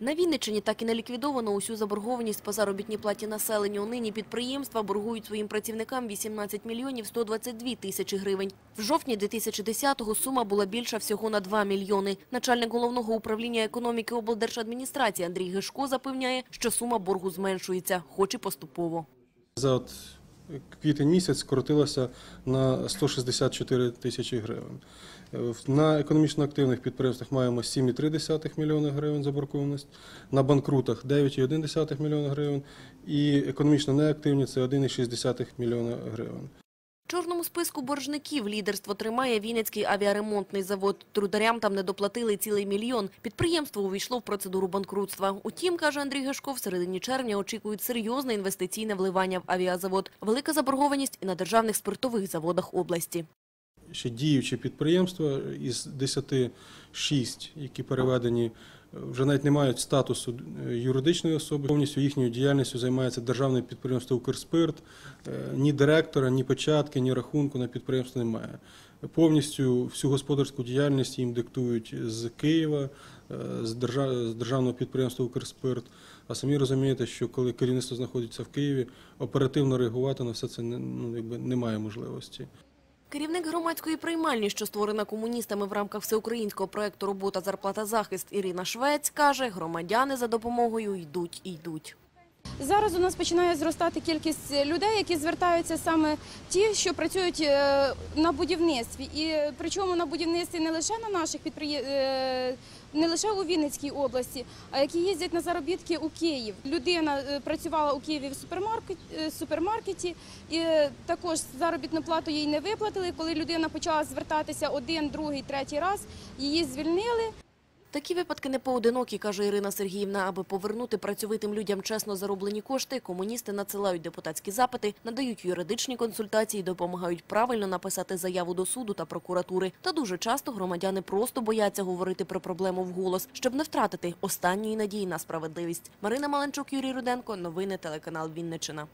На Вінниччині так і не ліквідовано усю заборгованість по заробітній платі населенню. Нині підприємства боргують своїм працівникам 18 мільйонів 122 тисячі гривень. В жовтні 2010-го сума була більша всього на 2 мільйони. Начальник головного управління економіки облдержадміністрації Андрій Гешко запевняє, що сума боргу зменшується, хоч і поступово. За квітень місяць скоротилася на 164 тисячі гривень. Е, На економічно активних підприємствах маємо 7,3 мільйона гривень заборгованість, на банкрутах 9,1 мільйона гривень і економічно неактивні це 1,6 мільйона гривень. Чорному списку боржників лідерство тримає Вінницький авіаремонтний завод. Трударям там не доплатили цілий мільйон. Підприємство увійшло в процедуру банкрутства. Утім, каже Андрій Гешко, в середині червня очікують серйозне інвестиційне вливання в авіазавод. Велика заборгованість і на державних спиртових заводах області. ще діючі підприємства із 10 6, які переведені, вже навіть не мають статусу е, юридичної особи. Повністю їхньою діяльністю займається державне підприємство «Укрспирт». Е, Ні директора, ні початки, ні рахунку на підприємство немає. Повністю всю господарську діяльність їм диктують з Києва, е, з державного підприємства «Укрспирт». А самі розумієте, що коли керівництво знаходиться в Києві, оперативно реагувати на все це ну, якби немає можливості. Керівник громадської приймальні, що створена комуністами в рамках всеукраїнського проекту «Робота, зарплата, захист» Ірина Швець, каже, громадяни за допомогою йдуть і йдуть. Зараз у нас починає зростати кількість людей, які звертаються саме ті, що працюють е, на будівництві. І е, причому на будівництві не лише на наших підприємствах, не лише у Вінницькій області, а які їздять на заробітки у Київ. Людина е, працювала у Києві в супермаркеті, і е, також заробітну плату їй не виплатили. Коли людина почала звертатися один, другий, третій раз, її звільнили. Такі випадки не поодинокі, каже Ірина Сергіївна. Аби повернути працьовитим людям чесно зароблені кошти, комуністи надсилають депутатські запити, надають юридичні консультації, допомагають правильно написати заяву до суду та прокуратури. Та дуже часто громадяни просто бояться говорити про проблему вголос, щоб не втратити останньої надії на справедливість. Марина Маленчук, Юрій Руденко. Новини телеканал Вінничина.